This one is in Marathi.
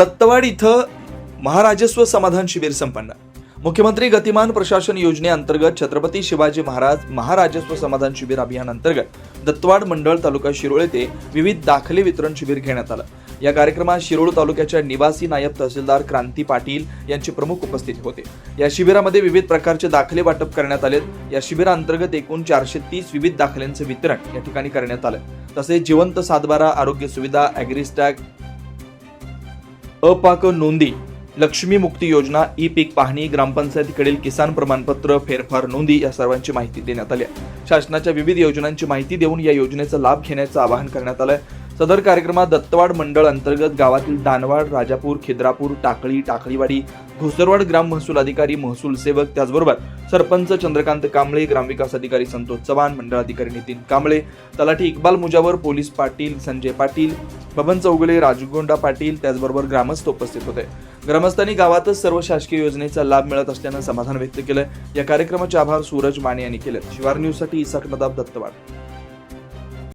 दत्तवाड इथं महाराजस्व समाधान शिबिर संपन्न. मुख्यमंत्री गतिमान प्रशासन योजनेअंतर्गत छत्रपती शिवाजी महाराज महाराजस्व समाधान शिबिर अभियानांतर्गत दत्तवाड मंडळ तालुका शिरोळ येथे विविध दाखले वितरण शिबिर घेण्यात आलं. या कार्यक्रमात शिरोळ तालुक्याच्या निवासी नायब तहसीलदार क्रांती पाटील यांची प्रमुख उपस्थिती होते. या शिबिरामध्ये विविध प्रकारचे दाखले वाटप करण्यात आले या शिबिरांतर्गत एकूण चारशे तीस विविध दाखल्यांचे वितरण या ठिकाणी करण्यात आलं. तसेच जिवंत सातबारा आरोग्य सुविधा ॲग्रीस्टॅग अपाक नोंदी लक्ष्मी मुक्ती योजना ई पीक पाहणी ग्रामपंचायतीकडील किसान प्रमाणपत्र फेरफार नोंदी या सर्वांची माहिती देण्यात आली आहे. शासनाच्या विविध योजनांची माहिती देऊन या योजनेचा लाभ घेण्याचं आवाहन करण्यात आलंय सदर कार्यक्रमात दत्तवाड मंडळ अंतर्गत गावातील दानवाड राजापूर खिद्रापूर टाकळी टाकळीवाडी घोसरवाड ग्राम महसूल अधिकारी महसूल सेवक त्याचबरोबर सरपंच चंद्रकांत कांबळे ग्रामविकास अधिकारी संतोष चव्हाण मंडळ अधिकारी नितीन कांबळे तलाठी इक्बाल मुजावर पोलीस पाटील संजय पाटील बबन चौगुले राजगोंडा पाटील त्याचबरोबर ग्रामस्थ उपस्थित होते. ग्रामस्थांनी गावातच सर्व शासकीय योजनेचा लाभ मिळत असल्यानं समाधान व्यक्त केलं या कार्यक्रमाचे आभार सूरज माने यांनी केले शिवार न्यूजसाठी इसाक नदाब दत्तवाड.